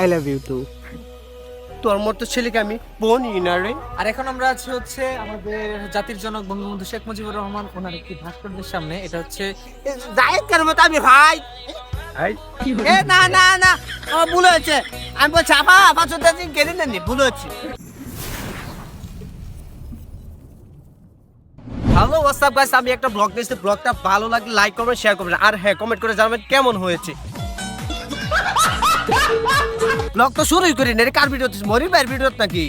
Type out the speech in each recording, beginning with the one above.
I love you two তোর মতো ছেলেকে আমি বনি না রে। আর এখন আমরা আছি হচ্ছে আমাদের জাতির জনক বঙ্গবন্ধু শেখ মুজিবুর রহমান ওনার একটি ভাস্কর্যের সামনে। এটা হচ্ছে জায়েদ মতো আমি ভাই। এ না না না। আমার ভুল হয়েছে। আমি বলছি আপা আপা চোদ্দ দিন কেটে নেননি ভুল হচ্ছে হ্যালো হোয়াটসঅ্যাপ গাইস আমি একটা ব্লগ দিয়েছি ব্লগটা ভালো লাগলে লাইক করবেন শেয়ার করবেন। আর হ্যাঁ কমেন্ট করে জানাবেন কেমন হয়েছে। ব্লগ তো শুরুই করি না কার ভিডিও মরি ভাইয়ের ভিডিও নাকি?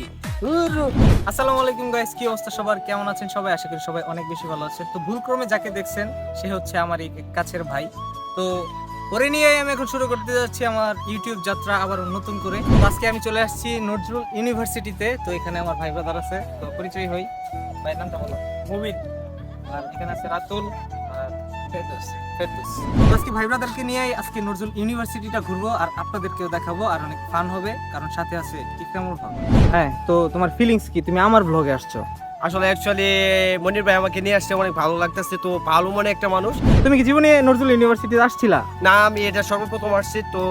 আসসালামু আলাইকুম গাইস কি অবস্থা সবার? কেমন আছেন সবাই? আশা করি সবাই অনেক বেশি ভালো আছেন। তো ভুলক্রমে যাকে দেখছেন, সে হচ্ছে আমার এই কাছের ভাই। তো পরে নিয়ে আমি এখন শুরু করতে যাচ্ছি আমার ইউটিউব যাত্রা আবার নতুন করে। আজকে আমি চলে আসছি নজরুল ইউনিভার্সিটিতে। তো এখানে আমার ভাই ব্রাদার আছে, তো পরিচয় হই। ভাইয়ের নামটা বলো। মুবিন আর এখানে আছে রাতুল। আজকে ভাই ব্রাদারকে নিয়ে আজকে নজরুল ইউনিভার্সিটিটা ঘুরবো আর আপনাদেরকেও দেখাবো আর অনেক ফান হবে কারণ সাথে আছে ইকরামুল ভাই। হ্যাঁ তো তোমার ফিলিংস কি? তুমি আমার ব্লগে আসছো। আসলে অ্যাকচুয়ালি মনির ভাই আমাকে নিয়ে আসতে অনেক ভালো লাগতেছে তো ভালো মনে একটা মানুষ। তুমি কি জীবনে নজরুল ইউনিভার্সিটিতে আসছিলা? না আমি এটা সর্বপ্রথম আসছি তো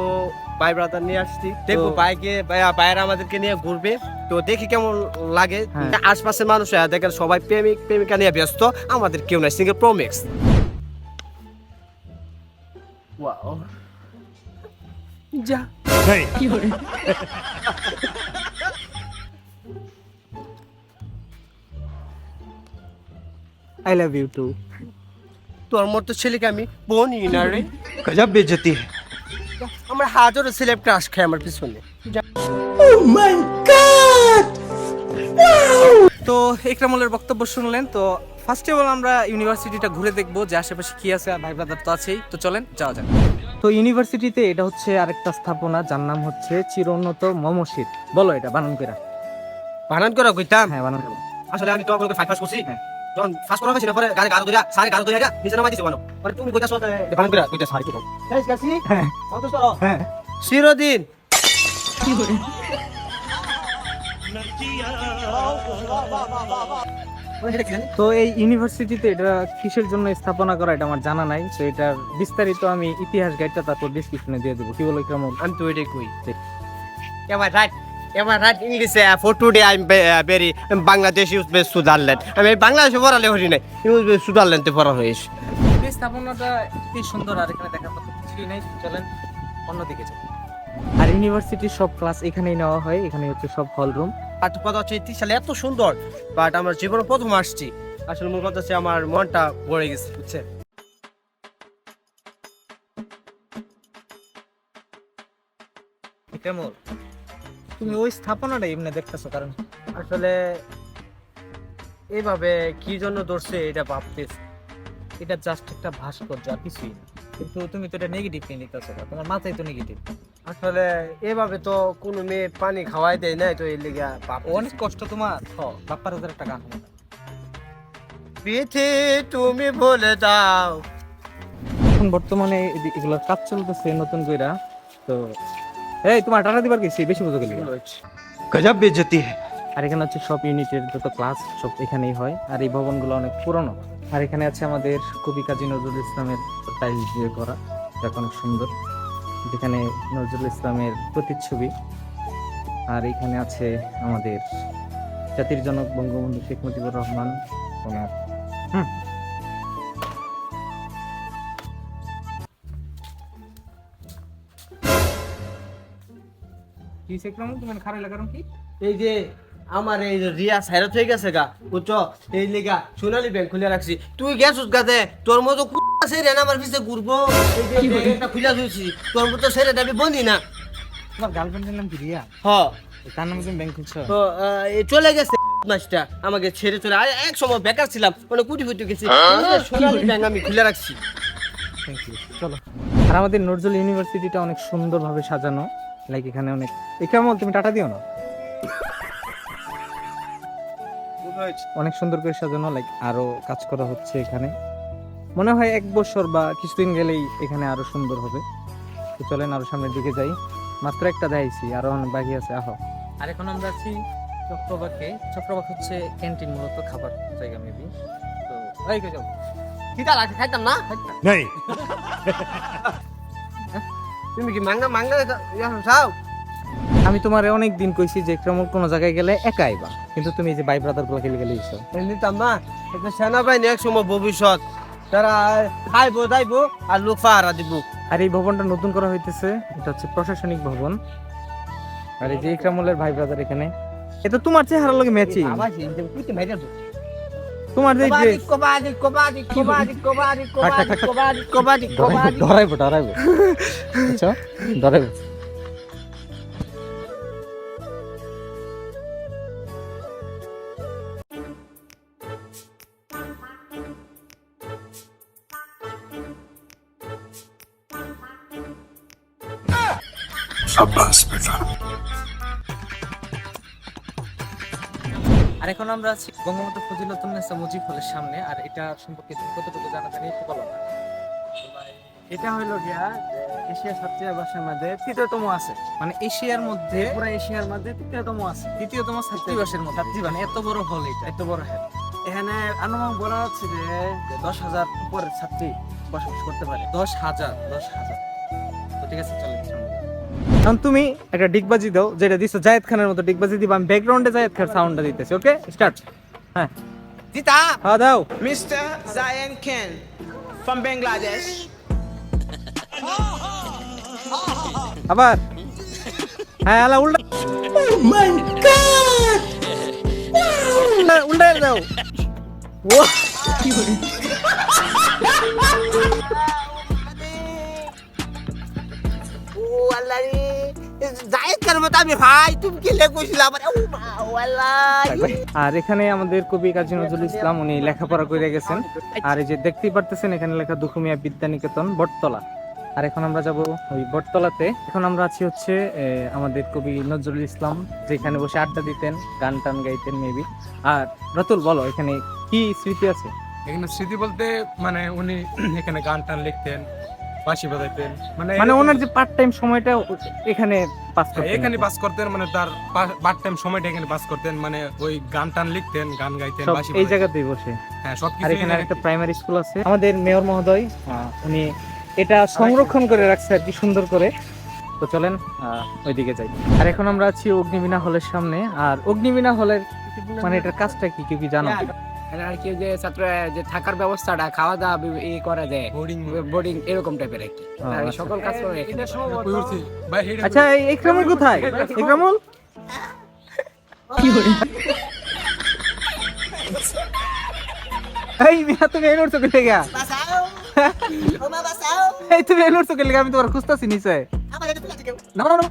ভাই ব্রাদার নিয়ে আসছি। দেখব তো- বাইকে বাইরে আমাদেরকে নিয়ে ঘুরবে তো দেখি কেমন লাগে। হ্যাঁ। আশপাশের মানুষ দেখেন সবাই প্রেমিক প্রেমিকা নিয়ে ব্যস্ত আমাদের কেউ নাই সিঙ্গেল প্রোমেক্স ওয়াও যা কি করে আই লাভ ইউ টু তোর মতো ছেলেকে আমি বোন না রে। গজব বেজতি আমার হাজারো সিলেব ক্রাশ খায় আমার পিছনে। ও মাই গড তো একরামুলের বক্তব্য শুনলেন তো ফার্স্ট অফ অল আমরা ইউনিভার্সিটিটা ঘুরে দেখব যে আশেপাশে কি আছে আর ভাই ব্রাদার তো আছেই। তো চলেন যাওয়া যাক। তো ইউনিভার্সিটিতে এটা হচ্ছে আরেকটা স্থাপনা যার নাম হচ্ছে চিরোন্নত মমসিদ বলো এটা বানান করে বানান করা কইতাম? হ্যাঁ বানান করো। আসলে আমি তো আপনাকে ফাইভ পাস করছি। হ্যাঁ। যখন করা হয়েছিল পরে গাড়ি গাড়ি ধরিয়া সারি গাড়ি ধরিয়া নিচে নামাই দিছি বানো মানে তুমি কইতাছ বানান করে কইতাছ সারি তো হ্যাঁ। হ্যাঁ। চিরদিন। তো এই ইউনিভার্সিটিতে এটা কিসের জন্য স্থাপনা করা এটা আমার জানা নাই। তো এটার বিস্তারিত আমি ইতিহাস গাইডটা তারপর ডিসক্রিপশনে দিয়ে দেবো। কি বলো ইকরামুল? আমি তো এটাই কই এবার রাইট এবার রাইট ইংলিশে for today I am very Bangladesh use বে সুদারল্যান্ড আমি বাংলাদেশে পড়ালে হরি নাই ইউজ বে সুদারল্যান্ডে পড়া হয়েছে এই স্থাপনাটা কি সুন্দর আর এখানে দেখার মতো কিছুই নেই। চলেন অন্যদিকে যাই। আর ইউনিভার্সিটির সব ক্লাস এখানেই নেওয়া হয় এখানে হচ্ছে সব হল রুম কথা হচ্ছে এই সালে এত সুন্দর বাট আমার জীবনে প্রথম আসছি। আসলে মূল কথা হচ্ছে আমার মনটা ভরে গেছে, বুঝছে? কেমন তুমি ওই স্থাপনাটা এমনি দেখতেছো, কারণ আসলে এইভাবে কি জন্য ধরছে এটা ভাবতেছি। এটা জাস্ট একটা ভাস্কর্য, আর কিছুই না। কিন্তু তুমি তো এটা নেগেটিভ নিয়ে নিতেছো, তোমার মাথায় তো নেগেটিভ আসলে এভাবে তো কোনো মেয়ে পানি খাওয়াই দেয় নাই তো এই লিগে অনেক কষ্ট তোমার। বাপ্পার হাজার একটা গান তুমি বলে দাও। এখন বর্তমানে এগুলোর কাজ চলতেছে নতুন কইরা। তো এই তোমার টাটা দিবার গেছি বেশি বুঝো গেলি গজব বেজতি আর এখানে হচ্ছে সব ইউনিটের যত ক্লাস সব এখানেই হয়। আর এই ভবনগুলো অনেক পুরনো। আর এখানে আছে আমাদের কবি কাজী নজরুল ইসলামের টাইল দিয়ে করা। অনেক সুন্দর। যেখানে নজরুল ইসলামের প্রতিচ্ছবি। আর এখানে আছে আমাদের জাতির জনক বঙ্গবন্ধু শেখ মুজিবুর রহমান ওনার। হুম। কি সেক্রম খারাপ কি? এই যে আমার এই যে রিয়া সাইরত হয়ে গেছে গা বুঝছ? এই লিগা সোনালি ব্যাংক খুলে রাখছি। তুই গেছিস গাতে তোর মতো কুত্তা সেরে না আমার পিছে ঘুরবো। তোর মতো দাবি বন্ধি না। তোমার গার্লফ্রেন্ডের নাম কি রিয়া? হ। তার নামে তুমি ব্যাংক খুলছো? চলে গেছে মাসটা আমাকে ছেড়ে চলে এক সময় বেকার ছিলাম মানে কুটি ফুটি গেছি। সোনালি ব্যাংক আমি খুলে রাখছি। চলো। আর আমাদের নজরুল ইউনিভার্সিটিটা অনেক সুন্দরভাবে সাজানো। লাইক এখানে অনেক এখানে তুমি টাটা দিও না? অনেক সুন্দর করে সাজানো লাইক আরও কাজ করা হচ্ছে এখানে। মনে হয় এক বছর বা কিছুদিন গেলেই এখানে আরও সুন্দর হবে। তো চলেন আরও সামনের দিকে যাই। মাত্র একটা দেখাইছি আরও অনেক বাকি আছে আহ। আর এখন আমরা আছি চক্রবাকে। চক্রবাক হচ্ছে ক্যান্টিন মূলত খাবার জায়গা মেবি তো এই কে যাও। কিতা লাগে খাইতাম না? नहीं তুমি কি মাঙ্গা মাঙ্গা চাও? আমি তোমার অনেক দিন কইছি যে ক্রমক কোনো জায়গায় গেলে একা আইবা। কিন্তু তুমি এই যে ভাই ব্রাদারগুলো খেলে গেলে ইচ্ছা নিতাম না এটা সেনাবাহিনী এক সময় ভবিষ্যৎ। তারা খাইবো দাইবো আর লোক এই ভবনটা নতুন করা হইতেছে এটা হচ্ছে প্রশাসনিক ভবন। আর এই যে ইকরামুলের ভাই ব্রাদার এখানে। এটা তোমার চেহারা লগে ম্যাচিং তোমার যে কবাডি কবাডি কবাডি কবাডি কবাডি কবাডি কবাডি ডরাইবো ডরাইবো আচ্ছা ডরাইবো আর এখন আমরা আছি বঙ্গবন্ধু মুজিব হলের সামনে, আর এটা সম্পর্কে কতটুকু জানা জানি একটু বলো এটা গিয়া এশিয়া ছাত্রীবাসের মধ্যে তৃতীয়তম আছে। মানে এশিয়ার মধ্যে, পুরো এশিয়ার মধ্যে তৃতীয়তম আছে। দ্বিতীয়তম ছাত্রীবাসের মধ্যে। মানে এত বড় হল এটা, এত বড় হ্যাঁ এখানে আনুমানিক বলা হচ্ছে যে যে দশ হাজার উপরের ছাত্রী বসবাস করতে পারে। দশ হাজার দশ হাজার। তো ঠিক আছে চলো এখন তুমি একটা ডিগবাজি দাও যেটা দিছো জায়েদ খানের মতো ডিগবাজি দিবা। আমি ব্যাকগ্রাউন্ডে জায়েদ খান সাউন্ডটা দিতেছি ওকে স্টার্ট হ্যাঁ। জিতা! হ্যাঁ দাও। Mr. Zayan Ken from Bangladesh. আবার। হ্যাঁ আলা উল্টা মাই উল্টা উল্টা দাও। ও ও আল্লাহ রে জায়েদ কার আমি ভাই তুমি কি লেখছিলা আমার? ও মা ও আল্লাহ আর এখানে আমাদের কবি কাজী নজরুল ইসলাম উনি লেখাপড়া করে গেছেন। আর এই যে দেখতেই পারতেছেন এখানে লেখা দুখুমিয়া বিদ্যানিকেতন বটতলা। আর এখন আমরা যাব ওই বটতলাতে। এখন আমরা আছি হচ্ছে আমাদের কবি নজরুল ইসলাম যেখানে বসে আড্ডা দিতেন গান টান গাইতেন মেবি আর রতুল বলো এখানে কি স্মৃতি আছে? এখানে স্মৃতি বলতে মানে উনি এখানে গান টান লিখতেন বাঁশি বাজাইতেন মানে মানে ওনার যে পার্ট টাইম সময়টা এখানে পাস হ্যাঁ, করতেন এখানে পাস করতেন মানে তার পার্ট টাইম সময়টা এখানে পাস করতেন মানে ওই গান টান লিখতেন গান গাইতেন বাঁশি এই জায়গাতেই বসে। হ্যাঁ আর এখানে একটা প্রাইমারি স্কুল আছে। আমাদের মেয়র মহোদয় আহ, উনি এটা সংরক্ষণ করে রাখছে আর কি সুন্দর করে। তো চলেন আহ, ওইদিকে যাই। আর এখন আমরা আছি অগ্নিবীণা হলের সামনে। আর অগ্নিবীণা হলের মানে এটার কাজটা কি কেউ কি জানো? এটা আর কি যে ছাত্র যে থাকার ব্যবস্থাটা খাওয়া দাওয়া ই করা যায় বোর্ডিং বোর্ডিং এরকম টাইপের আর কি। কি আচ্ছা। সকল কাজ করে এখানে। আচ্ছা এই ইকরামুল কোথায়? ইকরামুল এই মিয়া তুমি এই কে গা এই তুমি এই নোটস কে আমি তোমার খুঁজতাছি নিচে। না না না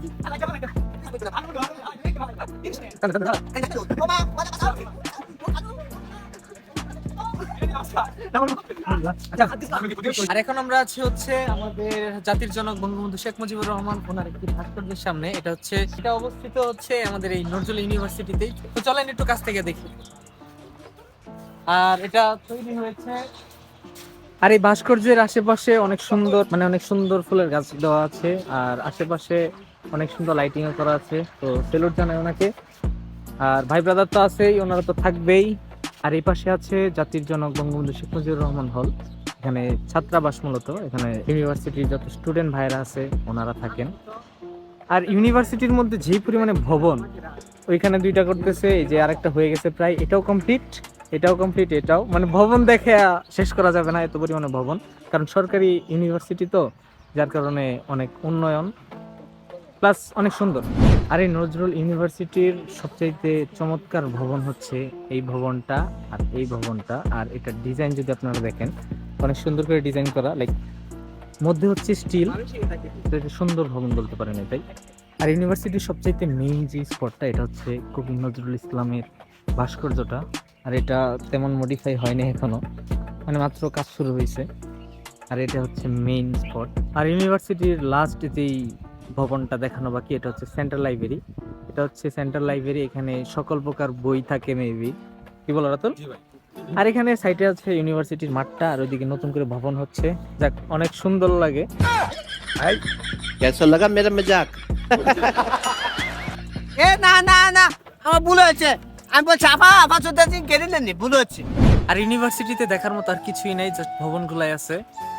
আর এখন আমরা আছি হচ্ছে আমাদের জাতির জনক বঙ্গবন্ধু শেখ মুজিবুর রহমান, ওনার একটি ভাস্কর্যের সামনে। এটা হচ্ছে, এটা অবস্থিত হচ্ছে আমাদের এই নজরুল ইউনিভার্সিটিতেই। তো চলেন একটু কাছ থেকে দেখি। আর এটা তৈরি হয়েছে। আর এই ভাস্কর্যের আশেপাশে অনেক সুন্দর মানে অনেক সুন্দর ফুলের গাছ দেওয়া আছে। আর আশেপাশে অনেক সুন্দর লাইটিং করা আছে। তো সেলুট জানাই ওনাকে। আর ভাই ব্রাদার তো আছেই, ওনারা তো থাকবেই। আর এই পাশে আছে জাতির জনক বঙ্গবন্ধু শেখ মুজিবুর রহমান হল। এখানে ছাত্রাবাস মূলত, এখানে ইউনিভার্সিটির যত স্টুডেন্ট ভাইরা আছে, ওনারা থাকেন। আর ইউনিভার্সিটির মধ্যে যেই পরিমাণে ভবন, ওইখানে দুইটা করতেছে, এই যে আরেকটা হয়ে গেছে প্রায়, এটাও কমপ্লিট এটাও কমপ্লিট এটাও। মানে ভবন দেখে শেষ করা যাবে না এত পরিমাণে ভবন। কারণ সরকারি ইউনিভার্সিটি তো, যার কারণে অনেক উন্নয়ন। প্লাস অনেক সুন্দর। আর এই নজরুল ইউনিভার্সিটির সবচাইতে চমৎকার ভবন হচ্ছে এই ভবনটা আর এই ভবনটা। আর এটার ডিজাইন যদি আপনারা দেখেন, অনেক সুন্দর করে ডিজাইন করা লাইক মধ্যে হচ্ছে স্টিল সুন্দর ভবন বলতে পারেন এটাই। আর ইউনিভার্সিটির সবচাইতে মেইন যে স্পটটা এটা হচ্ছে কবি নজরুল ইসলামের ভাস্কর্যটা। আর এটা তেমন মডিফাই হয়নি এখনও। মানে মাত্র কাজ শুরু হয়েছে। আর এটা হচ্ছে মেইন স্পট আর ইউনিভার্সিটির লাস্ট যেই ভবনটা দেখানো বাকি এটা হচ্ছে সেন্ট্রাল লাইব্রেরি এটা হচ্ছে সেন্ট্রাল লাইব্রেরি এখানে সকল প্রকার বই থাকে মেবি কি বলো রাতুল? আর এখানে সাইডে আছে ইউনিভার্সিটির মাঠটা আর ওইদিকে নতুন করে ভবন হচ্ছে। যাক অনেক সুন্দর লাগে। কেসো লাগা মেরা মজাক। এ না না না আমার ভুল হয়েছে। আমি বলছি আপা আপা চোদ্দ দিন কেটে নেননি ভুল হচ্ছে। আর ইউনিভার্সিটিতে দেখার মতো আর কিছুই নাই জাস্ট ভবনগুলাই আছে।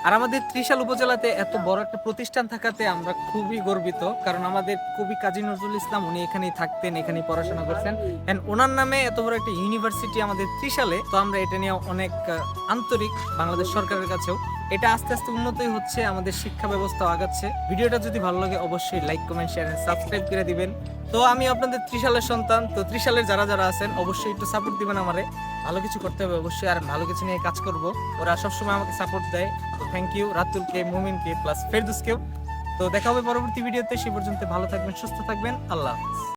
আর আমাদের ত্রিশাল উপজেলাতে এত বড় একটা প্রতিষ্ঠান থাকাতে আমরা খুবই গর্বিত, কারণ আমাদের কবি কাজী নজরুল ইসলাম উনি এখানেই থাকতেন, এখানেই পড়াশোনা করছেন অ্যান্ড ওনার নামে এত বড় একটা ইউনিভার্সিটি আমাদের ত্রিশালে, তো আমরা এটা নিয়ে অনেক আন্তরিক বাংলাদেশ সরকারের কাছেও এটা আস্তে আস্তে উন্নতই হচ্ছে, আমাদের শিক্ষা ব্যবস্থা আগাচ্ছে। ভিডিওটা যদি ভালো লাগে অবশ্যই লাইক কমেন্ট শেয়ার সাবস্ক্রাইব করে দিবেন। তো আমি আপনাদের ত্রিশালের সন্তান, তো ত্রিশালের যারা যারা আছেন, অবশ্যই একটু সাপোর্ট দিবেন আমারে। ভালো কিছু করতে হবে অবশ্যই, আর ভালো কিছু নিয়ে কাজ করব। ওরা সবসময় আমাকে সাপোর্ট দেয়। তো থ্যাংক ইউ রাতুলকে মুমিনকে প্লাস ফেরদুসকেও তো দেখা হবে পরবর্তী ভিডিওতে, সে পর্যন্ত ভালো থাকবেন, সুস্থ থাকবেন, আল্লাহ হাফেজ।